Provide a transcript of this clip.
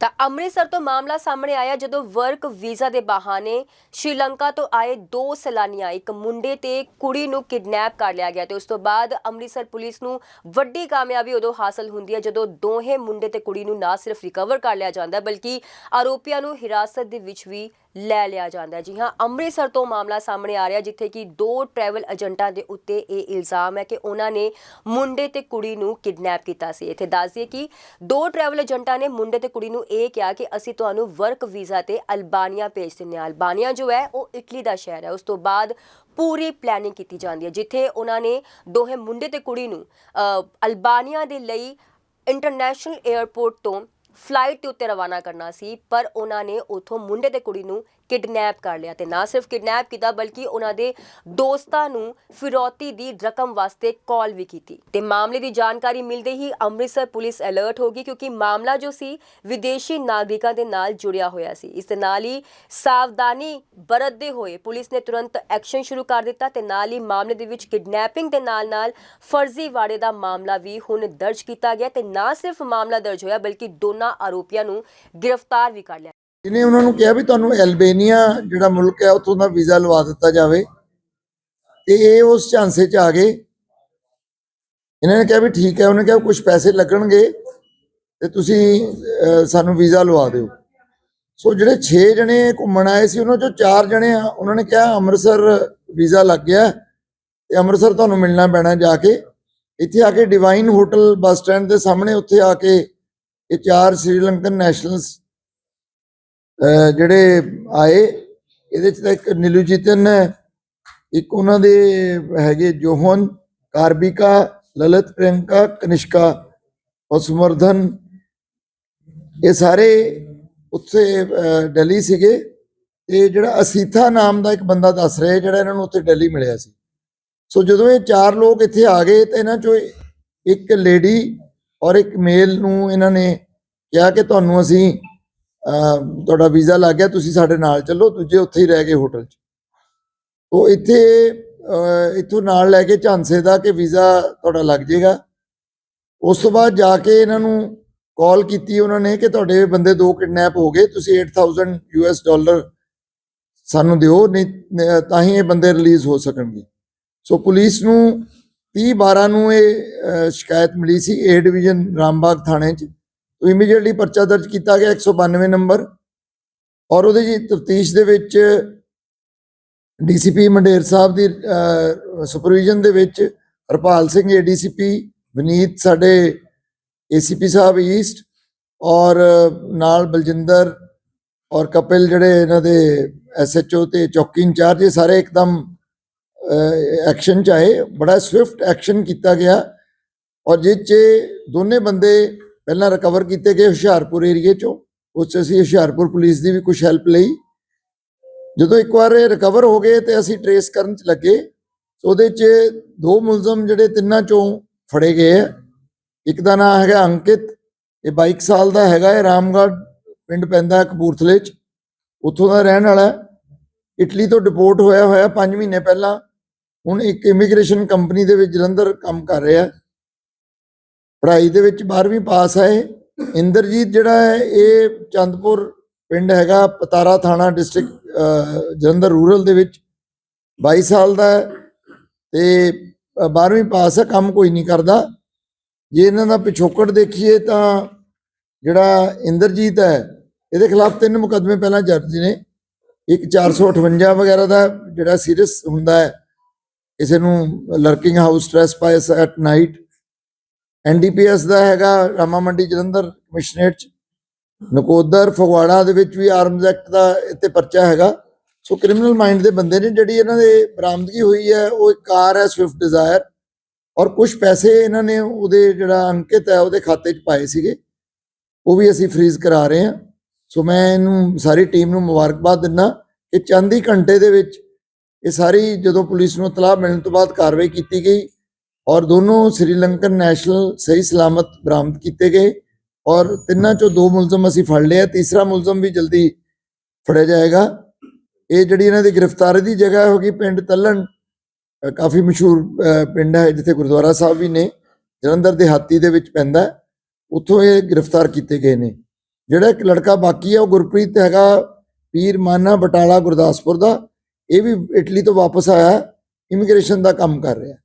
ਤਾਂ ਅੰਮ੍ਰਿਤਸਰ ਤੋਂ ਮਾਮਲਾ ਸਾਹਮਣੇ ਆਇਆ ਜਦੋਂ ਵਰਕ ਵੀਜ਼ਾ ਦੇ ਬਹਾਨੇ ਸ਼੍ਰੀਲੰਕਾ ਤੋਂ ਆਏ ਦੋ ਸੈਲਾਨੀਆਂ, ਇੱਕ ਮੁੰਡੇ ਤੇ ਕੁੜੀ ਨੂੰ ਕਿਡਨੈਪ ਕਰ ਲਿਆ ਗਿਆ ਤੇ ਉਸ ਤੋਂ ਬਾਅਦ ਅੰਮ੍ਰਿਤਸਰ ਪੁਲਿਸ ਨੂੰ ਵੱਡੀ ਕਾਮਯਾਬੀ ਉਦੋਂ ਹਾਸਲ ਹੁੰਦੀ ਹੈ ਜਦੋਂ ਦੋਹੇ ਮੁੰਡੇ ਤੇ ਕੁੜੀ ਨੂੰ ਨਾ ਸਿਰਫ ਰਿਕਵਰ ਕਰ ਲਿਆ ਜਾਂਦਾ ਬਲਕਿ ਆਰੋਪੀਆਂ ਨੂੰ ਹਿਰਾਸਤ ਦੇ ਵਿੱਚ ਵੀ ਲੈ ਲਿਆ ਜਾਂਦਾ ਹੈ। ਜੀ ਹਾਂ ਅੰਮ੍ਰਿਤਸਰ ਤੋਂ ਮਾਮਲਾ ਸਾਹਮਣੇ ਆ ਰਿਹਾ ਜਿੱਥੇ ਕਿ ਦੋ ਟਰੈਵਲ ਏਜੰਟਾਂ ਦੇ ਉੱਤੇ ਇਹ ਇਲਜ਼ਾਮ ਹੈ ਕਿ ਉਹਨਾਂ ਨੇ ਮੁੰਡੇ ਤੇ ਕੁੜੀ ਨੂੰ ਕਿਡਨੈਪ ਕੀਤਾ ਸੀ। ਇੱਥੇ ਦੱਸ ਦਈਏ ਕਿ ਦੋ ਟਰੈਵਲ ਏਜੰਟਾਂ ਨੇ ਮੁੰਡੇ ਤੇ ਕੁੜੀ ਨੂੰ ਇਹ ਕਿਹਾ ਕਿ ਅਸੀਂ ਤੁਹਾਨੂੰ ਵਰਕ ਵੀਜ਼ਾ ਤੇ ਅਲਬਾਨੀਆ ਭੇਜ ਦਿੰਦੇ ਹਾਂ। ਅਲਬਾਨੀਆ ਜੋ ਹੈ ਉਹ ਇਟਲੀ ਦਾ ਸ਼ਹਿਰ ਹੈ। ਉਸ ਤੋਂ ਬਾਅਦ ਪੂਰੀ ਪਲੈਨਿੰਗ ਕੀਤੀ ਜਾਂਦੀ ਹੈ ਜਿੱਥੇ ਉਹਨਾਂ ਨੇ ਦੋਹੇ ਮੁੰਡੇ ਤੇ ਕੁੜੀ ਨੂੰ ਅ, ਅਲਬਾਨੀਆ ਦੇ ਲਈ ਇੰਟਰਨੈਸ਼ਨਲ 에ਅਰਪੋਰਟ ਤੋਂ ਫਲਾਈਟ ਦੇ ਉੱਤੇ ਰਵਾਨਾ ਕਰਨਾ ਸੀ ਪਰ ਉਹਨਾਂ ਨੇ ਉਥੋਂ ਮੁੰਡੇ ਤੇ ਕੁੜੀ ਨੂੰ ਕਿਡਨੈਪ ਕਰ ਲਿਆ ਤੇ ਨਾ ਸਿਰਫ ਕਿਡਨੈਪ ਕੀਤਾ, ਬਲਕਿ ਉਹਨਾਂ ਦੇ ਦੋਸਤਾਂ ਨੂੰ ਫਿਰੌਤੀ ਦੀ ਰਕਮ ਵਾਸਤੇ ਕਾਲ ਵੀ ਕੀਤੀ। ਤੇ ਮਾਮਲੇ ਦੀ ਜਾਣਕਾਰੀ ਮਿਲਦੇ ਹੀ ਅੰਮ੍ਰਿਤਸਰ ਪੁਲਿਸ ਅਲਰਟ ਹੋ ਗਈ, ਕਿਉਂਕਿ ਮਾਮਲਾ ਜੋ ਸੀ, ਵਿਦੇਸ਼ੀ ਨਾਗਰਿਕਾਂ ਦੇ ਨਾਲ ਜੁੜਿਆ ਹੋਇਆ ਸੀ। ਇਸ ਦੇ ਨਾਲ ਹੀ ਸਾਵਧਾਨੀ ਬਰਤਦੇ ਹੋਏ ਪੁਲਿਸ ਨੇ ਤੁਰੰਤ ਐਕਸ਼ਨ ਸ਼ੁਰੂ ਕਰ ਦਿੱਤਾ ਤੇ ਨਾਲ ਹੀ ਮਾਮਲੇ ਦੇ ਵਿੱਚ ਕਿਡਨੈਪਿੰਗ ਦੇ ਨਾਲ-ਨਾਲ ਫਰਜ਼ੀਵਾੜੇ ਦਾ ਮਾਮਲਾ ਵੀ ਹੁਣ ਦਰਜ ਕੀਤਾ ਗਿਆ ਤੇ ਨਾ ਸਿਰਫ ਮਾਮਲਾ ਦਰਜ ਹੋਇਆ, ਬਲਕਿ ਦੋਨਾਂ ਆਰੋਪੀਆਂ ਨੂੰ ਗ੍ਰਿਫਤਾਰ ਵੀ ਕਰ ਲਿਆ ਜਿਹਨੇ ਉਹਨਾਂ ਨੂੰ ਕਿਹਾ ਵੀ ਤੁਹਾਨੂੰ ਐਲਬੇਨੀਆ ਜਿਹੜਾ ਮੁਲਕ ਹੈ, ਉੱਥੋਂ ਦਾ ਵੀਜ਼ਾ ਲਵਾ ਦਿੱਤਾ ਜਾਵੇ। ਤੇ ਇਹ ਉਸ ਝਾਂਸੇ 'ਚ ਆ ਗਏ। ਇਹਨਾਂ ਨੇ ਕਿਹਾ ਵੀ ਠੀਕ ਹੈ, ਉਹਨੇ ਕਿਹਾ ਕੁਝ ਪੈਸੇ ਲੱਗਣਗੇ ਤੇ ਤੁਸੀਂ ਸਾਨੂੰ ਵੀਜ਼ਾ ਲਵਾ ਦਿਓ। ਸੋ ਜਿਹੜੇ 6 ਜਣੇ ਘੁੰਮਣ ਆਏ ਸੀ, ਉਹਨਾਂ ਚੋਂ 4 ਜਣੇ ਆ, ਉਹਨਾਂ ਨੇ ਕਿਹਾ ਅੰਮ੍ਰਿਤਸਰ ਵੀਜ਼ਾ ਲੱਗ ਗਿਆ ਤੇ ਅੰਮ੍ਰਿਤਸਰ ਤੁਹਾਨੂੰ ਮਿਲਣਾ ਪੈਣਾ ਜਾ ਕੇ। ਇੱਥੇ ਆ ਕੇ ਡਿਵਾਈਨ ਹੋਟਲ ਬੱਸ ਸਟੈਂਡ ਦੇ ਸਾਹਮਣੇ, ਉੱਥੇ ਆ ਕੇ ਇਹ ਚਾਰ ਸ੍ਰੀਲੰਕਨ ਨੈਸ਼ਨਲਸ ਜਿਹੜੇ ਆਏ ਇਹਦੇ ਚ ਤਾਂ ਇੱਕ ਨਿਲੂਜੀਤਨ ਹੈ ਇੱਕ ਉਹਨਾਂ ਦੇ ਹੈਗੇ ਜੋਹਨ ਕਾਰਬਿਕਾ ਲਲਿਤ ਪ੍ਰਿਯੰਕਾ ਕਨਿਸ਼ਕਾ ਔਰ ਇਹ ਸਾਰੇ ਉੱਥੇ ਅਹ, ਦਿੱਲੀ ਸੀਗੇ। ਤੇ ਜਿਹੜਾ ਅਸੀਥਾ ਨਾਮ ਦਾ ਇੱਕ ਬੰਦਾ ਦੱਸ ਰਿਹਾ ਜਿਹੜਾ ਇਹਨਾਂ ਨੂੰ ਉੱਥੇ ਦਿੱਲੀ ਮਿਲਿਆ ਸੀ। ਸੋ ਜਦੋਂ ਇਹ ਚਾਰ ਲੋਕ ਇੱਥੇ ਆ ਗਏ ਤੇ ਇਹਨਾਂ ਚੋਂ ਇੱਕ ਲੇਡੀ ਔਰ ਇੱਕ ਮੇਲ ਨੂੰ ਇਹਨਾਂ ਨੇ ਕਿਹਾ ਕਿ ਤੁਹਾਨੂੰ ਅਸੀਂ ਤੁਹਾਡਾ ਵੀਜ਼ਾ ਲੱਗ ਗਿਆ, ਤੁਸੀਂ ਸਾਡੇ ਨਾਲ ਚੱਲੋ, ਦੂਜੇ ਉੱਥੇ ਹੀ ਰਹਿ ਗਏ ਹੋਟਲ 'ਚ। ਉਹ ਇੱਥੇ ਇੱਥੋਂ ਨਾਲ ਲੈ ਕੇ ਝਾਂਸੇ ਦਾ ਕਿ ਵੀਜ਼ਾ ਤੁਹਾਡਾ ਲੱਗ ਜਾਏਗਾ। ਉਸ ਤੋਂ ਬਾਅਦ ਜਾ ਕੇ ਇਹਨਾਂ ਨੂੰ ਕਾਲ ਕੀਤੀ ਉਹਨਾਂ ਨੇ ਕਿ ਤੁਹਾਡੇ ਬੰਦੇ ਦੋ ਕਿਡਨੈਪ ਹੋ ਗਏ, ਤੁਸੀਂ 8000 ਯੂਐਸ ਡਾਲਰ ਸਾਨੂੰ ਦਿਓ, ਨਹੀਂ ਤਾਂ ਹੀ ਇਹ ਬੰਦੇ ਰਿਲੀਜ਼ ਹੋ ਸਕਣਗੇ। ਸੋ ਪੁਲਿਸ ਨੂੰ 30 12 ਨੂੰ ਇਹ ਸ਼ਿਕਾਇਤ ਮਿਲੀ ਸੀ ਏ ਡਿਵੀਜ਼ਨ ਰਾਮਬਾਗ ਥਾਣੇ 'ਚ। ਇਮੀਡੀਏਟਲੀ ਪਰਚਾ ਦਰਜ ਕੀਤਾ ਗਿਆ 192 ਨੰਬਰ ਔਰ ਉਹਦੇ ਜੀ ਤਫਤੀਸ਼ ਦੇ ਵਿੱਚ ਡੀਸੀਪੀ ਮੰਡੇਰ ਸਾਹਿਬ ਦੀ ਸੁਪਰਵੀਜ਼ਨ ਦੇ ਵਿੱਚ ਹਰਪਾਲ ਸਿੰਘ ਏਡੀਸੀਪੀ ਵਿਨੀਤ ਸਾਡੇ ਏਸੀਪੀ ਸਾਹਿਬ ਈਸਟ ਔਰ ਨਾਲ ਬਲਜਿੰਦਰ ਔਰ ਕਪਿਲ ਜਿਹੜੇ ਇਹਨਾਂ ਦੇ ਐਸਐਚਓ ਤੇ ਚੌਕੀ ਇੰਚਾਰਜ, ਇਹ ਸਾਰੇ ਇੱਕਦਮ ਐਕਸ਼ਨ ਚ ਆਏ। ਬੜਾ ਸਵਿਫਟ ਐਕਸ਼ਨ ਕੀਤਾ ਗਿਆ। ਔਰ ਜਿਸ 'ਚ ਦੋਨੇ ਬੰਦੇ ਪਹਿਲਾਂ ਰਿਕਵਰ ਕੀਤੇ ਗਏ ਹੁਸ਼ਿਆਰਪੁਰ ਏਰੀਏ ਚੋਂ, ਉਸ 'ਚ ਅਸੀਂ ਹੁਸ਼ਿਆਰਪੁਰ ਪੁਲਿਸ ਦੀ ਵੀ ਕੁਝ ਹੈਲਪ ਲਈ। ਜਦੋਂ ਇੱਕ ਵਾਰ ਇਹ ਰਿਕਵਰ ਹੋ ਗਏ ਤੇ ਅਸੀਂ ਟਰੇਸ ਕਰਨ 'ਚ ਲੱਗੇ ਉਹਦੇ 'ਚ ਦੋ ਮੁਲਜ਼ਮ ਜਿਹੜੇ ਤਿੰਨਾਂ ਚੋਂ ਫੜੇ ਗਏ ਆ। ਇੱਕ ਦਾ ਨਾਮ ਹੈਗਾ ਅੰਕਿਤ, ਇਹ 22 ਸਾਲ ਦਾ ਹੈਗਾ, ਇਹ ਰਾਮਗੜ੍ਹ ਪਿੰਡ ਪੈਂਦਾ ਕਪੂਰਥਲੇ 'ਚ। ਉੱਥੋਂ ਦਾ ਰਹਿਣ ਵਾਲਾ ਇਟਲੀ ਤੋਂ ਡਿਪੋਰਟ ਹੋਇਆ ਹੋਇਆ 5 ਮਹੀਨੇ ਪਹਿਲਾਂ। ਹੁਣ ਇੱਕ ਇਮੀਗ੍ਰੇਸ਼ਨ ਕੰਪਨੀ ਦੇ ਵਿੱਚ ਜਲੰਧਰ ਕੰਮ ਕਰ ਰਿਹਾ ਪੜ੍ਹਾਈ ਦੇ ਵਿੱਚ 12ਵੀਂ ਪਾਸ ਹੈ। ਇੰਦਰਜੀਤ ਜਿਹੜਾ ਹੈ, ਇਹ ਚੰਦਪੁਰ ਪਿੰਡ ਹੈਗਾ, ਪਤਾਰਾ ਥਾਣਾ ਡਿਸਟ੍ਰਿਕਟ ਜਲੰਧਰ ਰੂਰਲ ਦੇ ਵਿੱਚ 22 ਸਾਲ ਦਾ ਹੈ ਤੇ 12ਵੀਂ ਪਾਸ ਹੈ, ਕੰਮ ਕੋਈ ਨਹੀਂ ਕਰਦਾ। ਜੇ ਇਹਨਾਂ ਦਾ ਪਿਛੋਕੜ ਦੇਖੀਏ ਤਾਂ ਜਿਹੜਾ ਇੰਦਰਜੀਤ ਹੈ, ਇਹਦੇ ਖਿਲਾਫ ਤਿੰਨ ਮੁਕੱਦਮੇ ਪਹਿਲਾਂ ਦਰਜ ਨੇ। ਇੱਕ 458 ਵਗੈਰਾ ਦਾ ਜਿਹੜਾ ਸੀਰੀਅਸ ਹੁੰਦਾ ਹੈ, ਕਿਸੇ ਨੂੰ lurking house trespass at night NDPS ਦਾ ਹੈਗਾ ਰਾਮਾ ਮੰਡੀ ਜਲੰਧਰ ਕਮਿਸ਼ਨਰੇਟ ਚ। ਨਕੋਦਰ ਫਗਵਾੜਾ ਦੇ ਵਿੱਚ ਵੀ ਆਰਮਜ਼ ਐਕਟ ਦਾ ਇੱਥੇ ਪਰਚਾ ਹੈਗਾ। ਸੋ ਕ੍ਰਿਮੀਨਲ ਮਾਈਂਡ ਦੇ ਬੰਦੇ ਨੇ ਜਿਹੜੀ ਇਹਨਾਂ ਦੇ ਬਰਾਮਦਗੀ ਹੋਈ ਹੈ, ਉਹ ਇੱਕ ਕਾਰ ਹੈ ਸਵਿਫਟ ਡਿਜ਼ਾਇਰ ਔਰ ਕੁਝ ਪੈਸੇ ਇਹਨਾਂ ਨੇ ਉਹਦੇ ਜਿਹੜਾ ਅੰਕਿਤ ਹੈ, ਉਹਦੇ ਖਾਤੇ 'ਚ ਪਾਏ ਸੀਗੇ। ਉਹ ਵੀ ਅਸੀਂ ਫ੍ਰੀਜ਼ ਕਰਾ ਰਹੇ ਹਾਂ। ਸੋ ਮੈਂ ਇਹਨੂੰ ਸਾਰੀ ਟੀਮ ਨੂੰ ਮੁਬਾਰਕਬਾਦ ਦਿੰਦਾ ਕਿ ਚੰਦ ਹੀ ਘੰਟੇ ਦੇ ਵਿੱਚ ਇਹ ਸਾਰੀ ਜਦੋਂ ਪੁਲਿਸ ਨੂੰ ਇਤਲਾਹ ਮਿਲਣ ਤੋਂ ਬਾਅਦ ਕਾਰਵਾਈ ਕੀਤੀ ਗਈ। ਔਰ ਦੋਨੋਂ ਸ੍ਰੀਲੰਕਨ ਨੈਸ਼ਨਲ ਸਹੀ ਸਲਾਮਤ ਬਰਾਮਦ ਕੀਤੇ ਗਏ ਔਰ ਤਿੰਨਾਂ ਚੋਂ ਦੋ ਮੁਲਜ਼ਮ ਅਸੀਂ ਫੜ ਲਿਆ, ਤੀਸਰਾ ਮੁਲਜ਼ਮ ਵੀ ਜਲਦੀ ਫੜਿਆ ਜਾਏਗਾ। ਇਹ ਜਿਹੜੀ ਇਹਨਾਂ ਦੀ ਗ੍ਰਿਫਤਾਰੀ ਦੀ ਜਗ੍ਹਾ ਹੋਗੀ ਪਿੰਡ ਤੱਲਣ ਕਾਫੀ ਮਸ਼ਹੂਰ ਪਿੰਡ ਹੈ ਜਿੱਥੇ ਗੁਰਦੁਆਰਾ ਸਾਹਿਬ ਵੀ ਨੇ, ਜਲੰਧਰ ਦੇ ਹਾਤੀ ਦੇ ਵਿੱਚ ਪੈਂਦਾ ਉੱਥੋਂ ਇਹ ਗ੍ਰਿਫਤਾਰ ਕੀਤੇ ਗਏ ਨੇ। ਜਿਹੜਾ ਇੱਕ ਲੜਕਾ ਬਾਕੀ ਹੈ, ਉਹ ਗੁਰਪ੍ਰੀਤ ਹੈਗਾ, ਪੀਰ ਮਾਨਾ ਬਟਾਲਾ ਗੁਰਦਾਸਪੁਰ ਦਾ। ਇਹ ਵੀ ਇਟਲੀ ਤੋਂ ਵਾਪਸ ਆਇਆ, ਇਮੀਗ੍ਰੇਸ਼ਨ ਦਾ ਕੰਮ ਕਰ ਰਿਹਾ।